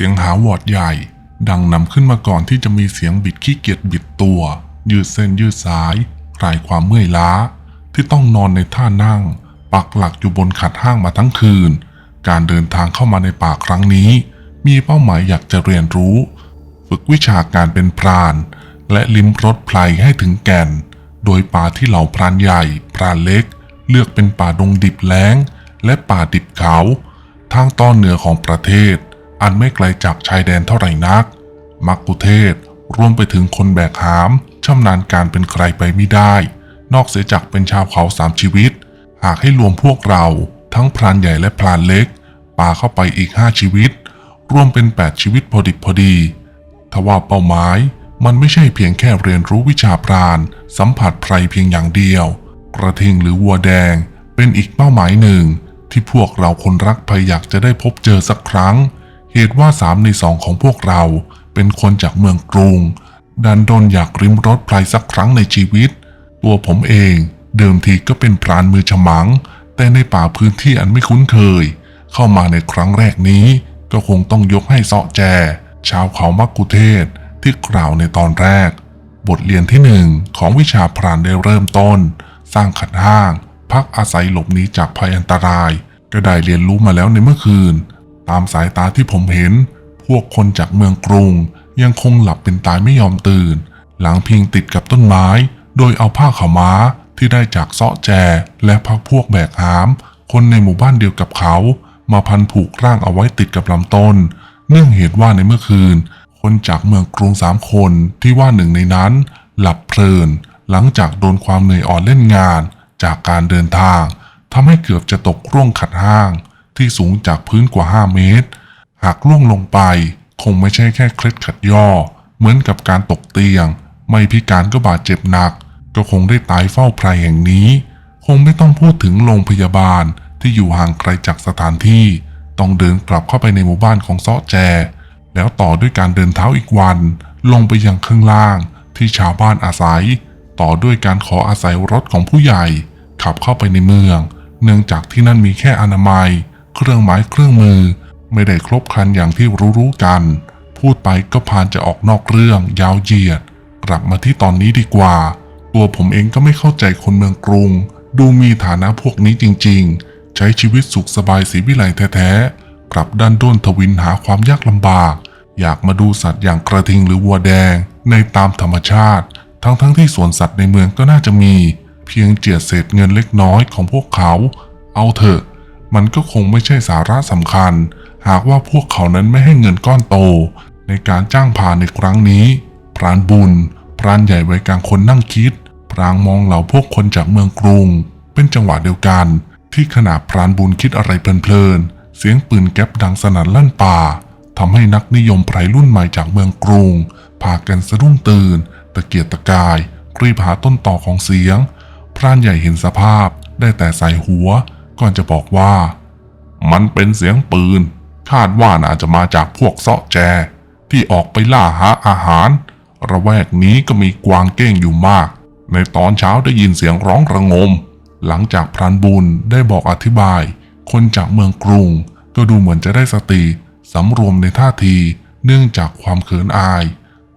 สียงหาวอดใหญ่ ดังนำขึ้นมาก่อนที่จะมีเสียงบิดขี้เกียจบิดตัว ยืดเส้นยืดสายคลายความเมื่อยล้า ที่ต้องนอนในท่านั่ง ปักหลักอยู่บนขัดห้างมาทั้งคืน การเดินทางเข้ามาในป่าครั้งนี้ มีเป้าหมายอยากจะเรียนรู้ ฝึกวิชาการเป็นพราน และลิ้มรสไพลให้ถึงแก่น โดยป่าที่เหล่าพรานใหญ่ พรานเล็ก เลือกเป็นป่าดงดิบแล้ง และป่าดิบเขา ทางตอนเหนือของประเทศ อันไม่ไกลจากชายแดนเท่าไหร่นัก มักกุเทศรวมไปถึงคนแบกหามชำนาญการเป็นใครไปไม่ได้ นอกเสียจากเป็นชาวเขาสามชีวิต หากให้รวมพวกเราทั้งพรานใหญ่และพรานเล็กป่าเข้าไปอีกห้าชีวิต รวมเป็น 8 ชีวิตพอดิบพอดีทว่าเป้าหมายมันไม่ใช่เพียงแค่เรียนรู้วิชาพราน สัมผัสไพรเพียงอย่างเดียว กระทิงหรือวัวแดงเป็นอีกเป้าหมายหนึ่ง ที่พวกเราคนรักภัยอยากจะได้พบเจอสักครั้ง เหตุว่าสามในสองของพวกเราเป็นคนจากเมืองกรุง ดันดนอยากริมรถไพรสักครั้งในชีวิต ตัวผมเองเดิมทีก็เป็นพรานมือฉมัง แต่ในป่าพื้นที่อันไม่คุ้นเคย เข้ามาในครั้งแรกนี้ ก็คงต้องยกให้เสาะแจ ชาวเขามักกุเทศที่กล่าวในตอนแรก บทเรียนที่หนึ่งของวิชาพรานได้เริ่มต้น สร้างขัดห้าง พักอาศัยหลบหนีจากภัยอันตราย ก็ได้เรียนรู้มาแล้วในเมื่อคืน ตามสายตาที่ผมเห็น พวกคนจากเมืองกรุง ยังคงหลับเป็นตายไม่ยอมตื่น หลังพิงติดกับต้นไม้ โดยเอาผ้าขาวม้าที่ได้จากเสาะแจ และพักพวกแบกหาม คนในหมู่บ้านเดียวกับเขา มาพันผูกร่างเอาไว้ติดกับลำต้น เนื่องเหตุว่าในเมื่อคืน คนจากเมืองกรุงสามคนที่ว่าหนึ่งในนั้น หลับเพลิน หลังจากโดนความเหนื่อยอ่อนเล่นงาน จากการเดินทางทำให้เกือบจะตกร่วงขัดห้าง ที่สูงจากพื้นกว่า 5 เมตร หากล่วงลงไป คงไม่ใช่แค่เคล็ดขัดย่อ เหมือนกับการตกเตียง ไม่พิการก็บาดเจ็บหนัก ก็คงได้ตายเฝ้าไพรแห่งนี้ คงไม่ต้องพูดถึงโรงพยาบาลที่อยู่ห่างไกลจากสถานที่ ต้องเดินกลับเข้าไปในหมู่บ้านของเซาะแจ แล้วต่อด้วยการเดินเท้าอีกวัน ลงไปยังข้างล่าง ที่ชาวบ้านอาศัย ต่อด้วยการขออาศัยรถของผู้ใหญ่ ขับเข้าไปในเมือง เนื่องจากที่นั่นมีแค่อนามัย เครื่องไม้เครื่องมือ ไม่ได้ครบครันอย่างที่รู้ๆกัน พูดไปก็พานจะออกนอกเรื่องยาวเหยียด กลับมาที่ตอนนี้ดีกว่า ตัวผมเองก็ไม่เข้าใจคนเมืองกรุง ดูมีฐานะพวกนี้จริง ๆ ใช้ชีวิตสุขสบายสีวิไลแท้ๆกลับด้านด้นทวินหาความยากลำบาก อยากมาดูสัตว์อย่างกระทิงหรือวัวแดง ในตามธรรมชาติ ทั้งๆทที่สวนสัตว์ในเมืองก็น่าจะมี เพียงเจียดเศษเงินเล็กน้อยของพวกเขา เอาเถอะ มันก็คงไม่ใช่สาระสำคัญ หากว่าพวกเขานั้นไม่ให้เงินก้อนโต ในการจ้างพาในครั้งนี้ พรานบุญ พรานใหญ่ไว้กลางคนนั่งคิด พรางมองเหล่าพวกคนจากเมืองกรุง เป็นจังหวะเดียวกัน ที่ขณะพรานบุญคิดอะไรเพลินๆ เสียงปืนแก๊ปดังสนั่นลั่นป่าทำให้นักนิยมไพรรุ่นใหม่จากเมืองกรุง พากันสะดุ้งตื่น ตะเกียกตะกายรีบหาต้นต่อของเสียง พรานใหญ่เห็นสภาพได้แต่ใส่หัว ก่อนจะบอกว่า มันเป็นเสียงปืน คาดว่าน่าจะมาจากพวกเซาะแจ ที่ออกไปล่าหาอาหาร ระแวกนี้ก็มีกวางเก้งอยู่มาก ในตอนเช้าได้ยินเสียงร้องระงม หลังจากพรานบุญได้บอกอธิบาย คนจากเมืองกรุง ก็ดูเหมือนจะได้สติสำรวมในท่าทีเนื่องจากความเขินอาย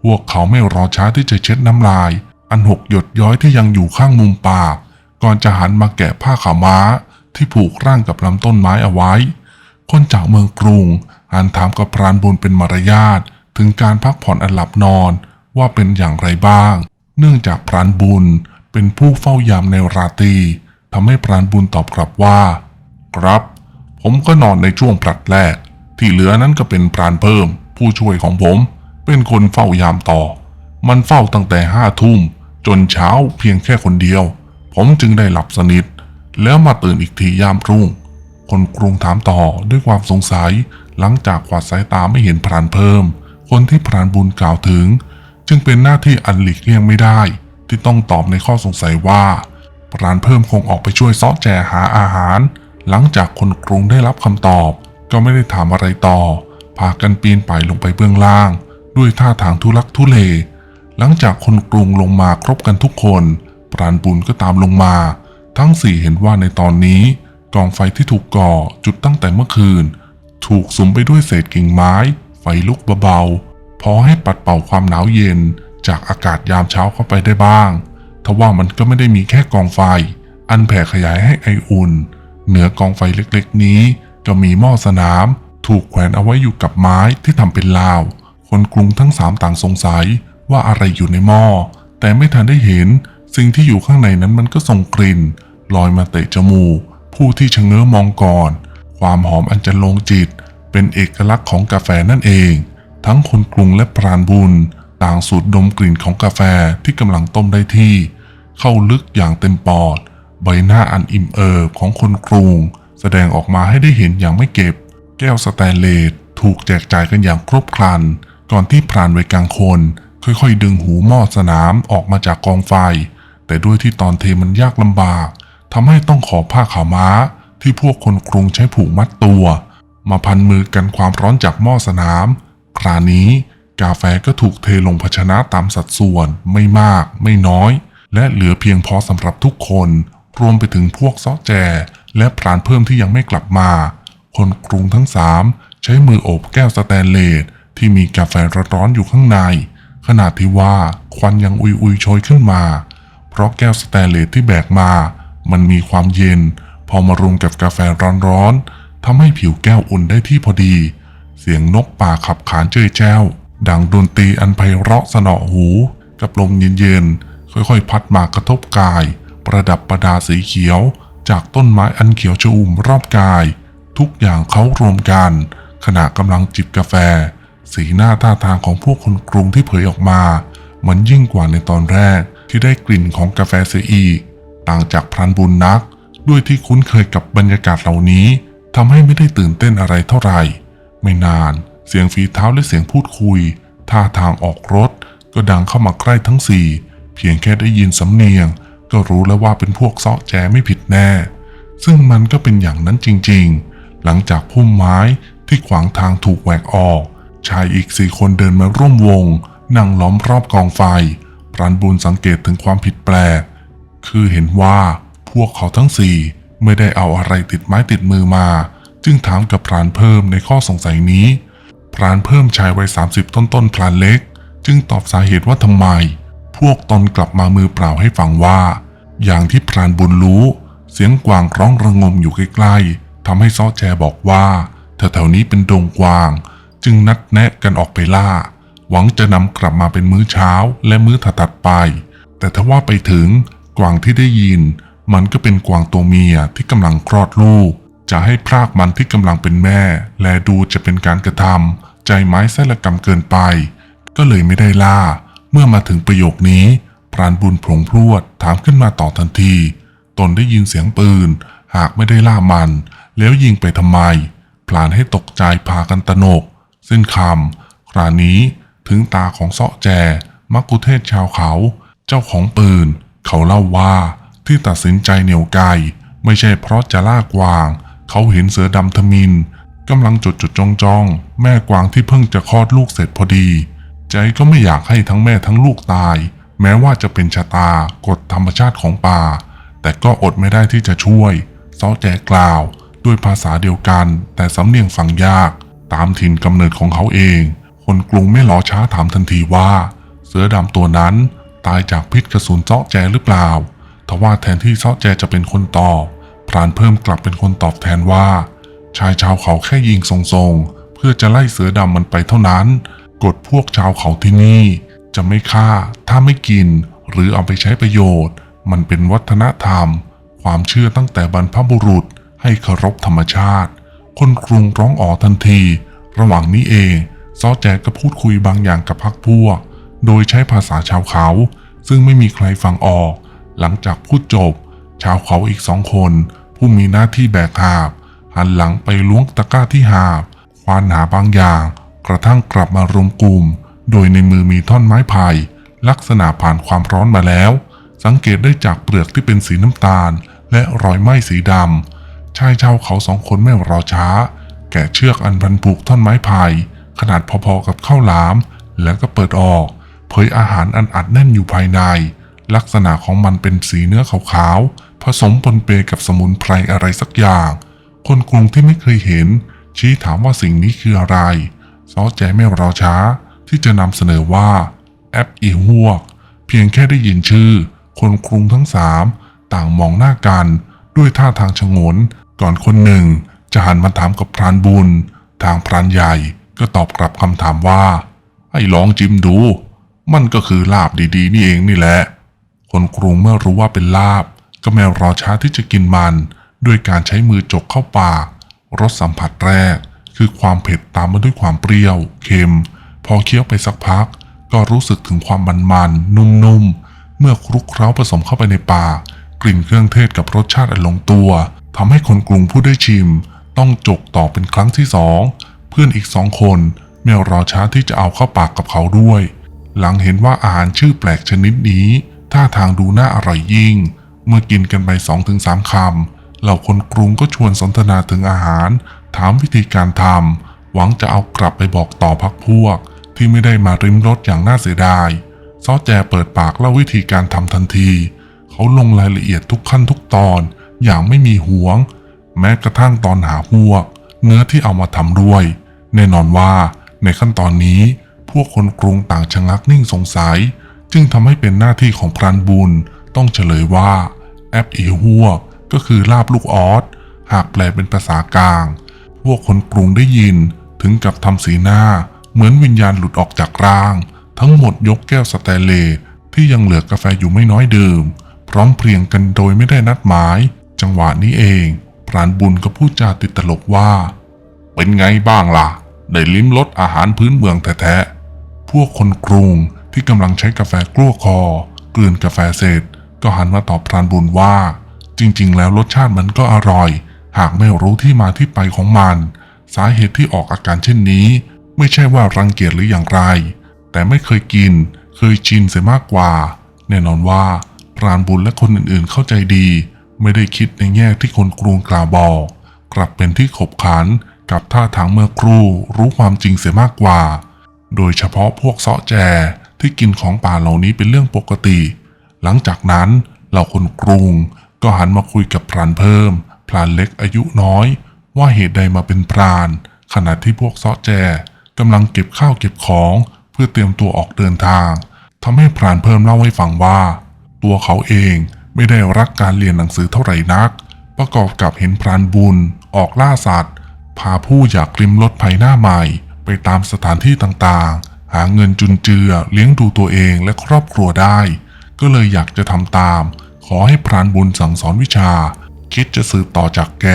พวกเขาไม่รอช้าที่จะเช็ดน้ำลาย อันหกหยดย้อยที่ยังอยู่ข้างมุมปาก ก่อนจะหันมาแกะผ้าขาวม้า ที่ผูกร่างกับลำต้นไม้เอาไว้ คนจากเมืองกรุงอ่านถามกับพรานบุญเป็นมารยาทถึงการพักผ่อนอันหลับนอนว่าเป็นอย่างไรบ้าง เนื่องจากพรานบุญเป็นผู้เฝ้ายามในราตรีทำให้พรานบุญตอบกลับว่า ครับ ผมก็นอนในช่วงผลัดแรก ที่เหลือนั้นก็เป็นพรานเพิ่ม ผู้ช่วยของผม เป็นคนเฝ้ายามต่อ มันเฝ้าตั้งแต่ห้าทุ่มจนเช้าเพียงแค่คนเดียว ผมจึงได้หลับสนิท แล้วมาตื่นอีกทียามรุ่ง คนกรุงถามต่อด้วยความสงสัย หลังจากกวาดสายตาไม่เห็นพรานเพิ่ม คนที่พรานบุญกล่าวถึง จึงเป็นหน้าที่อันหลีกเลี่ยงไม่ได้ ที่ต้องตอบในข้อสงสัยว่าพรานเพิ่มคงออกไปช่วยซาะแจหาอาหาร หลังจากคนกรุงได้รับคำตอบ ก็ไม่ได้ถามอะไรต่อ พากันปีนป่ายลงไปเบื้องล่าง ด้วยท่าทางทุลักทุเล หลังจากคนกรุงลงมาครบกันทุกคนปราณบุญก็ตามลงมา ทั้งสี่เห็นว่าในตอนนี้กองไฟที่ถูกก่อจุดตั้งแต่เมื่อคืน ถูกสุมไปด้วยเศษกิ่งไม้ ไฟลุกเบาๆพอให้ปัดเป่าความหนาวเย็นจากอากาศยามเช้าเข้าไปได้บ้างทว่ามันก็ไม่ได้มีแค่กองไฟ อันแผ่ขยายให้ไออุ่น เหนือกองไฟเล็กๆ นี้ก็มีหม้อสนาม ถูกแขวนเอาไว้อยู่กับไม้ที่ทำเป็นลาว คนกรุงทั้งสามต่างสงสัยว่าอะไรอยู่ในหม้อแต่ไม่ทันได้เห็น สิ่งที่อยู่ข้างในนั้นมันก็ส่งกลิ่น ลอยมาเตะจมูก ผู้ที่ชะเง้อมองก่อน ความหอมอันจะลงจิต เป็นเอกลักษณ์ของกาแฟนั่นเอง ทั้งคนกรุงและพรานบุญ ต่างสูดดมกลิ่นของกาแฟที่กำลังต้มได้ที่ เข้าลึกอย่างเต็มปอด ใบหน้าอันอิ่มเอิบของคนกรุง แสดงออกมาให้ได้เห็นอย่างไม่เก็บ แก้วสแตนเลสถูกแจกจ่ายกันอย่างครบครัน ก่อนที่พรานไวยกลางคนค่อยๆ ดึงหูหม้อสนามออกมาจากกองไฟ แต่ด้วยที่ตอนเทมันยากลำบากทำให้ต้องขอผ้าขาวม้าที่พวกคนกรุงใช้ผูกมัดตัว มาพันมือกันความร้อนจากหม้อสนาม คราวนี้กาแฟก็ถูกเทลงภาชนะตามสัดส่วนไม่มาก ไม่น้อย และเหลือเพียงพอสำหรับทุกคน รวมไปถึงพวกซ้อแจ และพรานเพิ่มที่ยังไม่กลับมา คนกรุงทั้งสามใช้มือโอบแก้วสแตนเลสที่มีกาแฟร้อนๆอยู่ข้างในขนาดที่ว่าควันยังอุยๆโชยขึ้นมา เพราะแก้วสแตนเลสที่แบกมา มันมีความเย็น พอมารวมกับกาแฟร้อนๆทำให้ผิวแก้วอุ่นได้ที่พอดี เสียงนกป่าขับขานเจ้ยแจ้ว ดังดนตรีอันไพเราะสนอหู กับลมเย็นๆ ค่อยๆ พัดมากระทบกาย ประดับประดาสีเขียว จากต้นไม้อันเขียวชอุ่มรอบกาย ทุกอย่างเขารวมกัน ขณะกำลังจิบกาแฟ สีหน้าท่าทางของพวกคนกรุงที่เผยออกมา มันยิ่งกว่าในตอนแรก ที่ได้กลิ่นของกาแฟเสียอีก ต่างจากพรานบุญนัก ด้วยที่คุ้นเคยกับบรรยากาศเหล่านี้ทำให้ไม่ได้ตื่นเต้นอะไรเท่าไหร่ ไม่นานเสียงฝีเท้าและเสียงพูดคุย ท่าทางออกรถ ก็ดังเข้ามาใกล้ทั้งสี่ เพียงแค่ได้ยินสำเนียง ก็รู้แล้วว่าเป็นพวกเซาะแจไม่ผิดแน่ ซึ่งมันก็เป็นอย่างนั้นจริงๆ หลังจากพุ่มไม้ที่ขวางทางถูกแหวกออก ชายอีกสี่คนเดินมาร่วมวง นั่งล้อมรอบกองไฟ พรานบุญสังเกตถึงความผิดแปลก คือเห็นว่าพวกเขาทั้งสี่ไม่ได้เอาอะไรติดไม้ติดมือมา จึงถามกับพรานเพิ่มในข้อสงสัยนี้ พรานเพิ่มชายวัย 30 ต้นต้นๆพรานเล็ก จึงตอบสาเหตุว่าทำไม พวกตนกลับมามือเปล่าให้ฟังว่า อย่างที่พรานบุญรู้ เสียงกวางร้องระงมอยู่ใกล้ๆทำให้ซ้อแจบอกว่าแถวๆนี้เป็นดงกวาง จึงนัดแนะกันออกไปล่า หวังจะนำกลับมาเป็นมื้อเช้าและมื้อถัดๆไป แต่ถ้าว่าไปถึงกวางที่ได้ยิน มันก็เป็นกวางตัวเมียที่กำลังคลอดลูก จะให้พรากมันที่กำลังเป็นแม่ และดูจะเป็นการกระทำใจไม้ไส้ละกรรมเกินไป ก็เลยไม่ได้ล่า เมื่อมาถึงประโยคนี้ พรานบุญผงพรวดถามขึ้นมาต่อทันที ตนได้ยินเสียงปืน หากไม่ได้ล่ามัน แล้วยิงไปทำไมพลานให้ตกใจพากันตะนก สิ้นคำคราวนี้ ถึงตาของเสาะแจ มักคุเทศชาวเขา เจ้าของปืน เขาเล่าว่าที่ตัดสินใจเหนียวไกไม่ใช่เพราะจะล่ากวาง เขาเห็นเสือดำทมินกำลังจดจดจ้องจ้องแม่กวางที่เพิ่งจะคลอดลูกเสร็จพอดี ใจก็ไม่อยากให้ทั้งแม่ทั้งลูกตาย แม้ว่าจะเป็นชะตากฎธรรมชาติของป่า แต่ก็อดไม่ได้ที่จะช่วยเซาแจกล่าว ด้วยภาษาเดียวกัน แต่สำเนียงฟังยาก ตามถิ่นกำเนิดของเขาเอง คนกรุงไม่รอช้าถามทันทีว่า เสือดำตัวนั้นตายจากพิษกระสุนเจาะแจหรือเปล่า ทว่าแทนที่เซาะแจจะเป็นคนตอบพรานเพิ่มกลับเป็นคนตอบแทนว่า ชายชาวเขาแค่ยิงทรงๆ เพื่อจะไล่เสือดำมันไปเท่านั้น กฎพวกชาวเขาที่นี่ จะไม่ฆ่า ถ้าไม่กิน หรือเอาไปใช้ประโยชน์ มันเป็นวัฒนธรรม ความเชื่อตั้งแต่บรรพบุรุษให้เคารพธรรมชาติ คนกรุงร้องอ๋อทันที ระหว่างนี้เอง ซอแจกก็พูดคุยบางอย่างกับพักพวก โดยใช้ภาษาชาวเขา ซึ่งไม่มีใครฟังออก หลังจากพูดจบ ชาวเขาอีกสองคน ผู้มีหน้าที่แบกหาบ หันหลังไปล้วงตะกร้าที่หาบ ควานหาบางอย่าง กระทั่งกลับมารวมกลุ่ม โดยในมือมีท่อนไม้ไผ่ลักษณะผ่านความร้อนมาแล้ว สังเกตได้จากเปลือกที่เป็นสีน้ำตาล และรอยไหม้สีดำชายชาวเขาสองคนไม่รอช้า แกะเชือกอันพันผูกท่อนไม้ไผ่ ขนาดพอๆกับข้าวหลาม แล้วก็เปิดออก เผยอาหารอันอัดแน่นอยู่ภายใน ลักษณะของมันเป็นสีเนื้อขาวๆ ผสมปนเปกับสมุนไพรอะไรสักอย่าง คนกรุงที่ไม่เคยเห็น ชี้ถามว่าสิ่งนี้คืออะไร ซอแจไม่รอช้า ที่จะนำเสนอว่า แอปอีฮวก เพียงแค่ได้ยินชื่อ คนกรุงทั้งสามต่างมองหน้ากันด้วยท่าทางชงน ก่อนคนหนึ่งจะหันมาถามกับพรานบุญ ทางพรานใหญ่ ก็ตอบกลับคำถามว่า ให้ลองจิ้มดู มันก็คือลาบดีๆ นี่เองนี่แหละ คนกรุงเมื่อรู้ว่าเป็นลาบ ก็ไม่รอช้าที่จะกินมัน ด้วยการใช้มือจกเข้าปากรสสัมผัสแรก คือความเผ็ดตามมาด้วยความเปรี้ยว เค็ม พอเคี้ยวไปสักพัก ก็รู้สึกถึงความมันๆนุ่มๆ เมื่อคลุกเคล้าผสมเข้าไปในปากกลิ่นเครื่องเทศกับรสชาติอันลงตัวทำให้คนกรุงผู้ได้ชิม ต้องจกต่อเป็นครั้งที่สอง เพื่อนอีกสองคนไม่รอช้าที่จะเอาเข้าปากกับเขาด้วย หลังเห็นว่าอาหารชื่อแปลกชนิดนี้ ท่าทางดูน่าอร่อยยิ่ง เมื่อกินกันไปสองถึงสามคำเหล่าคนกรุงก็ชวนสนทนาถึงอาหาร ถามวิธีการทำหวังจะเอากลับไปบอกต่อพักพวก ที่ไม่ได้มาริมรสอย่างน่าเสียดายซอแจเปิดปากเล่าวิธีการทำทันที เขาลงรายละเอียดทุกขั้นทุกตอน อย่างไม่มีหวง แม้กระทั่งตอนหาพวก เนื้อที่เอามาทำด้วย แน่นอนว่าในขั้นตอนนี้พวกคนกรุงต่างชะงักนิ่งสงสัย จึงทำให้เป็นหน้าที่ของพรานบุญต้องเฉลยว่าแอปอีหัวก็คือลาบลูกออสหากแปลเป็นภาษากลาง พวกคนกรุงได้ยินถึงกับทำสีหน้า เหมือนวิญญาณหลุดออกจากร่าง ทั้งหมดยกแก้วสแตนเลสที่ยังเหลือกาแฟอยู่ไม่น้อยดื่ม พร้อมเพรียงกันโดยไม่ได้นัดหมาย จังหวะนี้เองพรานบุญก็พูดจาติดตลกว่า เป็นไงบ้างล่ะ ได้ลิ้มรสอาหารพื้นเมืองแท้ๆ พวกคนกรุงที่กำลังใช้กาแฟกลั้วคอ กลืนกาแฟเสร็จ ก็หันมาตอบพรานบุญว่า จริงๆ แล้วรสชาติมันก็อร่อย หากไม่รู้ที่มาที่ไปของมัน สาเหตุที่ออกอาการเช่นนี้ ไม่ใช่ว่ารังเกียจหรืออย่างไร แต่ไม่เคยกิน เคยชินเสียมากกว่า แน่นอนว่าพรานบุญและคนอื่นๆเข้าใจดี ไม่ได้คิดในแง่ที่คนกรุงกล่าวบอก กลับเป็นที่ขบขัน กับท่าทางเมื่อครู่รู้ความจริงเสียมากกว่า โดยเฉพาะพวกเสาะแจที่กินของป่าเหล่านี้เป็นเรื่องปกติ หลังจากนั้นเหล่าคนกรุงก็หันมาคุยกับพรานเพิ่ม พรานเล็กอายุน้อย ว่าเหตุใดมาเป็นพราน ขณะที่พวกเสาะแจกำลังเก็บข้าวเก็บของเพื่อเตรียมตัวออกเดินทางทำให้พรานเพิ่มเล่าให้ฟังว่า ตัวเขาเองไม่ได้รักการเรียนหนังสือเท่าไหร่นัก ประกอบกับเห็นพรานบุญออกล่าสัตว์ พาผู้อยากริมรถภัยหน้าใหม่ ไปตามสถานที่ต่างๆ หาเงินจุนเจือเลี้ยงดูตัวเองและครอบครัวได้ ก็เลยอยากจะทำตาม ขอให้พรานบุญสั่งสอนวิชา คิดจะสืบต่อจากแก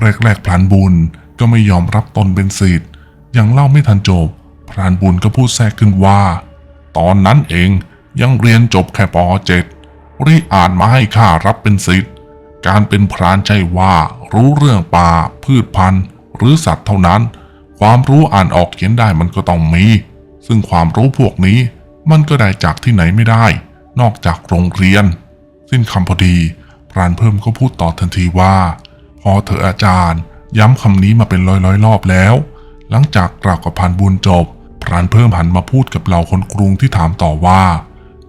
แรกๆพรานบุญก็ไม่ยอมรับตนเป็นศิษย์ยังเล่าไม่ทันจบ พรานบุญก็พูดแทรกขึ้นว่า ตอนนั้นเองยังเรียนจบแค่ป .7 รีอ่านมาให้ข้ารับเป็นศิษย์การเป็นพรานใช่ว่ารู้เรื่องป่าพืชพันธุ์ หรือสัตว์เท่านั้น ความรู้อ่านออกเขียนได้มันก็ต้องมี ซึ่งความรู้พวกนี้มันก็ได้จากที่ไหนไม่ได้ นอกจากโรงเรียน สิ้นคำพอดี พรานเพิ่มก็พูดต่อทันทีว่า พอเถอะอาจารย์ ย้ำคำนี้มาเป็นร้อยร้อยๆรอบแล้ว หลังจากกล่าวกับพรานบุญจบ พรานเพิ่มหันมาพูดกับเหล่าคนกรุงที่ถามต่อว่า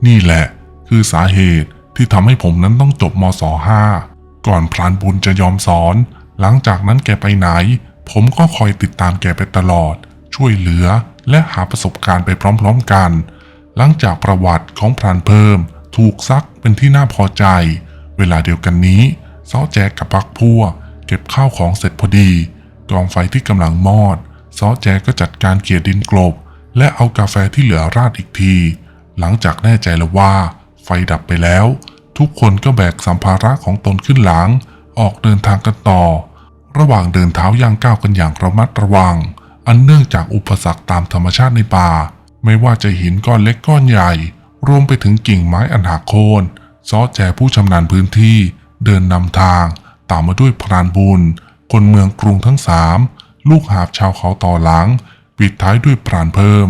นี่แหละ คือสาเหตุที่ทำให้ผมนั้นต้องจบมศห้าก่อนพรานบุญจะยอมสอน หลังจากนั้นแกไปไหน ผมก็คอยติดตามแกไปตลอด ช่วยเหลือและหาประสบการณ์ไปพร้อมๆกัน หลังจากประวัติของพรานเพิ่ม ถูกซักเป็นที่น่าพอใจ เวลาเดียวกันนี้ซอแจกกับพักพวกเก็บข้าวของเสร็จพอดี กองไฟที่กำลังมอดซอแจก็จัดการเกลี่ยดินกลบ และเอากาแฟที่เหลือราดอีกที หลังจากแน่ใจแล้วว่า ไฟดับไปแล้ว ทุกคนก็แบกสัมภาระของตนขึ้นหลัง ออกเดินทางกันต่อ ระหว่างเดินเท้าย่างก้าวกันอย่างระมัดระวัง อันเนื่องจากอุปสรรคตามธรรมชาติในป่า ไม่ว่าจะหินก้อนเล็กก้อนใหญ่ รวมไปถึงกิ่งไม้อันหักโคนซอแจผู้ชำนาญพื้นที่ เดินนำทาง ตามมาด้วยพรานบุญ คนเมืองกรุงทั้งสามลูกหาบชาวเขาต่อหลัง ปิดท้ายด้วยพรานเพิ่ม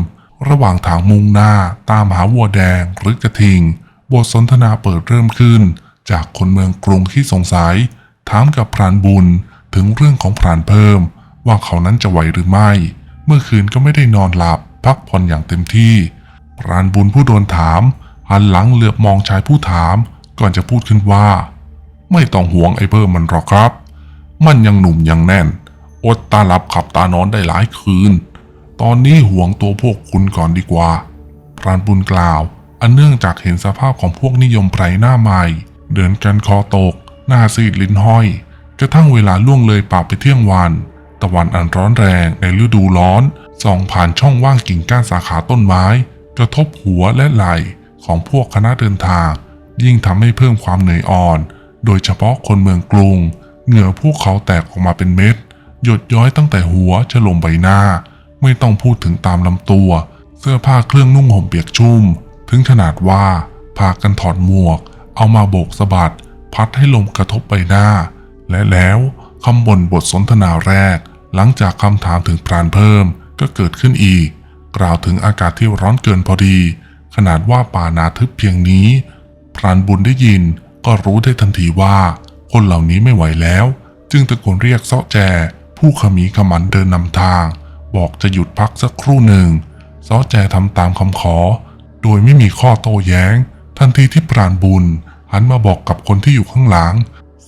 ระหว่างทางมุ่งหน้าตามหาวัวแดงหรือกระทิง บทสนทนาเปิดเริ่มขึ้น จากคนเมืองกรุงที่สงสัย ถามกับพรานบุญ ถึงเรื่องของพรานเพิ่ม ว่าเขานั้นจะไหวหรือไม่ เมื่อคืนก็ไม่ได้นอนหลับ พักผ่อนอย่างเต็มที่พรานบุญผู้โดนถาม หันหลังเหลือบมองชายผู้ถาม ก่อนจะพูดขึ้นว่า ไม่ต้องห่วงไอ้เพิ่มมันหรอกครับ มันยังหนุ่มยังแน่น อดตาหลับขับตานอนได้หลายคืน ตอนนี้ห่วงตัวพวกคุณก่อนดีกว่าพรานบุญกล่าว อันเนื่องจากเห็นสภาพของพวกนิยมไพรหน้าใหม่ เดินกันคอตก หน้าซีดลิ้นห้อย กระทั่งเวลาล่วงเลยป่าไปเที่ยงวัน ตะวันอันร้อนแรงในฤดูร้อนส่องผ่านช่องว่างกิ่งก้านสาขาต้นไม้ กระทบหัวและไหล่ของพวกคณะเดินทาง ยิ่งทำให้เพิ่มความเหนื่อยอ่อน โดยเฉพาะคนเมืองกรุง เหงื่อพวกเขาแตกออกมาเป็นเม็ด หยดย้อยตั้งแต่หัวจะลงใบหน้า ไม่ต้องพูดถึงตามลำตัว เสื้อผ้าเครื่องนุ่งห่มเปียกชุ่ม ถึงขนาดว่าพากันถอดหมวก เอามาโบกสะบัด พัดให้ลมกระทบใบหน้า และแล้วคำบ่นบทสนทนาแรก หลังจากคำถามถึงพรานเพิ่มก็เกิดขึ้นอีก กล่าวถึงอากาศที่ร้อนเกินพอดี ขนาดว่าป่านาทึบเพียงนี้ พรานบุญได้ยินก็รู้ได้ทันทีว่า คนเหล่านี้ไม่ไหวแล้ว จึงตะโกนเรียกเซาะแจ ผู้ขมีขมันเดินนำทาง บอกจะหยุดพักสักครู่หนึ่งเซาะแจทำตามคำขอ โดยไม่มีข้อโต้แย้ง ทันทีที่พรานบุญหันมาบอกกับคนที่อยู่ข้างหลัง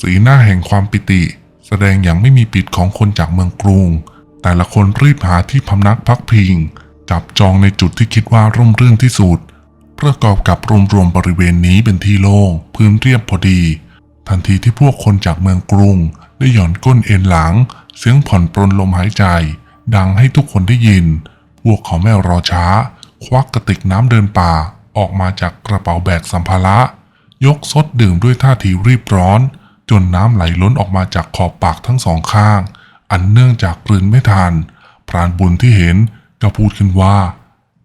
สีหน้าแห่งความปิติ แสดงอย่างไม่มีปิดของคนจากเมืองกรุง แต่ละคนรีบหาที่พำนักพักพิง จับจองในจุดที่คิดว่าร่มรื่นที่สุด ประกอบกับรวมรวมๆบริเวณนี้เป็นที่โล่งพื้นเรียบพอดี ทันทีที่พวกคนจากเมืองกรุง ได้หย่อนก้นเอ็นหลัง เสียงผ่อนปรนลมหายใจ ดังให้ทุกคนได้ยิน พวกเขาไม่รอช้า ควักกระติกน้ำเดินป่าออกมาจากกระเป๋าแบกสัมภาระ ยกซดดื่มด้วยท่าทีรีบร้อน จนน้ำไหลล้นออกมาจากขอบปากทั้งสองข้าง อันเนื่องจากกลืนไม่ทัน พรานบุญที่เห็นก็พูดขึ้นว่า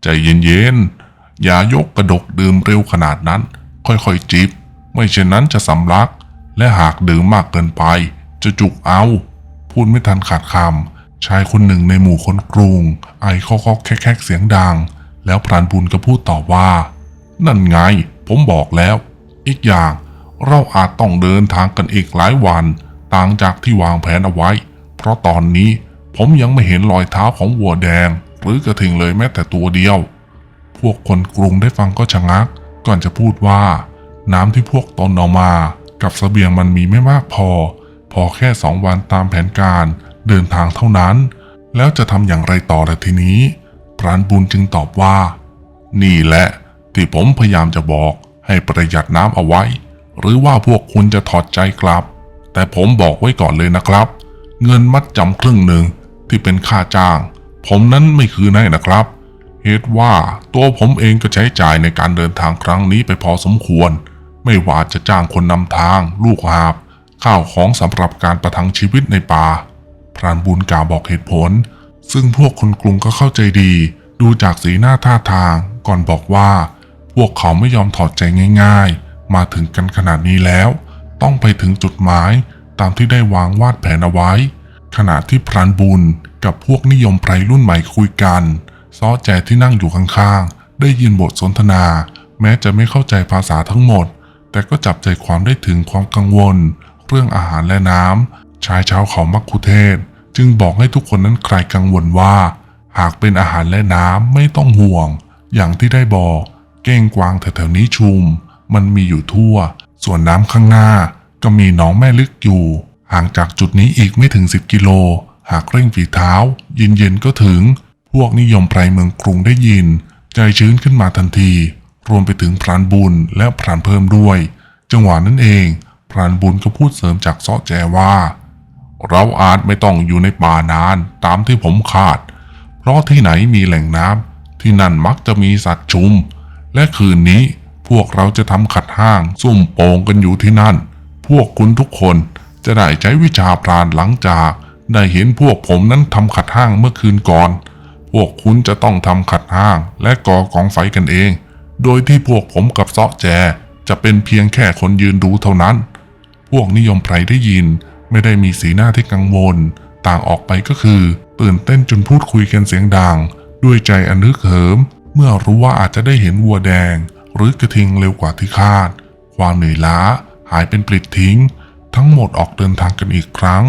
ใจเย็นๆ อย่ายกกระดกดื่มเร็วขนาดนั้น ค่อยๆจิบ ไม่เช่นนั้นจะสำลัก และหากดื่มมากเกินไป จะจุกเอา พูดไม่ทันขาดคำชายคนหนึ่งในหมู่คนกรุง ไอคอกๆแคกๆเสียงดัง แล้วพรานบุญก็พูดต่อว่า นั่นไง ผมบอกแล้ว อีกอย่าง เราอาจต้องเดินทางกันอีกหลายวันต่างจากที่วางแผนเอาไว้ เพราะตอนนี้ผมยังไม่เห็นรอยเท้าของวัวแดง หรือกระทิงเลยแม้แต่ตัวเดียว พวกคนกรุงได้ฟังก็ชะงัก ก่อนจะพูดว่า น้ำที่พวกตนเอามา กับเสบียงมันมีไม่มากพอ พอแค่สองวันตามแผนการเดินทางเท่านั้น แล้วจะทำอย่างไรต่อละทีนี้พรานบุญจึงตอบว่า นี่แหละ ที่ผมพยายามจะบอกให้ประหยัดน้ำเอาไว้ หรือว่าพวกคุณจะถอดใจกลับ แต่ผมบอกไว้ก่อนเลยนะครับ เงินมัดจำครึ่งหนึ่งที่เป็นค่าจ้าง ผมนั้นไม่คืนให้นะครับ เหตุว่าตัวผมเองก็ใช้จ่ายในการเดินทางครั้งนี้ไปพอสมควร ไม่ว่าจะจ้างคนนำทาง ลูกหาบ ข้าวของสำหรับการประทังชีวิตในป่า พรานบุญกล่าวบอกเหตุผล ซึ่งพวกคนกรุงก็เข้าใจดี ดูจากสีหน้าท่าทาง ก่อนบอกว่า พวกเขาไม่ยอมถอดใจง่าย ๆ มาถึงกันขนาดนี้แล้ว ต้องไปถึงจุดหมายตามที่ได้วางวาดแผนเอาไว้ ขณะที่พรานบุญกับพวกนิยมไพรรุ่นใหม่คุยกันซ้อแจที่นั่งอยู่ข้างๆ ได้ยินบทสนทนา แม้จะไม่เข้าใจภาษาทั้งหมด แต่ก็จับใจความได้ถึงความกังวล เรื่องอาหารและน้ำชายชาวเขามักคุเทศ จึงบอกให้ทุกคนนั้นคลายกังวลว่า หากเป็นอาหารและน้ำไม่ต้องห่วง อย่างที่ได้บอก เก้งกวางแถวๆนี้ชุม มันมีอยู่ทั่ว ส่วนน้ำข้างหน้าก็มีหนองแม่ลึกอยู่ ห่างจากจุดนี้อีกไม่ถึง 10 กิโล หากเร่งฝีเท้า เย็นๆก็ถึง พวกนิยมไพรเมืองกรุงได้ยิน ใจชื้นขึ้นมาทันที รวมไปถึงพรานบุญและพรานเพิ่มด้วย จังหวะนั้นเองพรานบุญก็พูดเสริมจากเซาะแจว่า เราอาจไม่ต้องอยู่ในป่านานตามที่ผมคาด เพราะที่ไหนมีแหล่งน้ำที่นั่นมักจะมีสัตว์ชุม และคืนนี้ วกเราจะทำขัดห้าง ซุ่มโป่งกันอยู่ที่นั่น พวกคุณทุกคนจะได้ใช้วิชาพรานหลังจาก ได้เห็นพวกผมนั้นทำขัดห้างเมื่อคืนก่อน พวกคุณจะต้องทำขัดห้างและก่อกองไฟกันเอง โดยที่พวกผมกับเซาะแจ จะเป็นเพียงแค่คนยืนดูเท่านั้น พวกนิยมไพรได้ยิน ไม่ได้มีสีหน้าที่กังวล ต่างออกไปก็คือ ตื่นเต้นจนพูดคุยกันเสียงดัง ด้วยใจอันนึกเหิม เมื่อรู้ว่าอาจจะได้เห็นวัวแดง หรือกระทิงเร็วกว่าที่คาด ความเหนื่อยล้าหายเป็นปลิดทิ้ง ทั้งหมดออกเดินทางกันอีกครั้ง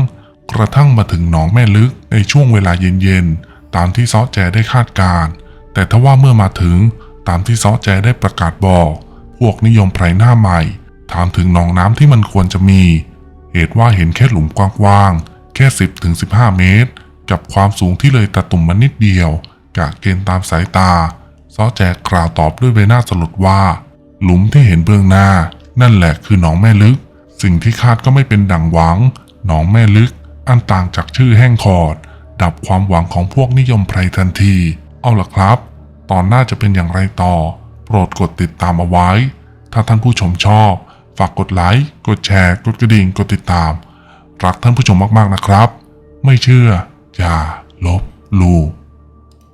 กระทั่งมาถึงหนองแม่ลึกในช่วงเวลาเย็นๆ ตามที่ซอแจได้คาดการณ์แต่ทว่าเมื่อมาถึงตามที่ซอแจได้ประกาศบอก พวกนิยมไพรหน้าใหม่ ถามถึงหนองน้ำที่มันควรจะมี เหตุว่าเห็นแค่หลุมกว้างๆ แค่ 10ถึง15 เมตร กับความสูงที่เลยตะตุ่มมานิดเดียวกะเกณฑ์ตามสายตา ซอแจกกล่าวตอบด้วยใบหน้าสลดว่า หลุมที่เห็นเบื้องหน้า นั่นแหละคือหนองแม่ลึก สิ่งที่คาดก็ไม่เป็นดังหวัง หนองแม่ลึก อันต่างจากชื่อแห้งคอด ดับความหวังของพวกนิยมไพรทันที เอาล่ะครับ ตอนหน้าจะเป็นอย่างไรต่อ โปรดกดติดตามเอาไว้ ถ้าท่านผู้ชมชอบ ฝากกดไลค์กดแชร์กดกระดิ่งกดติดตามรักท่านผู้ชมมากๆนะครับ ไม่เชื่ออย่าลบลู่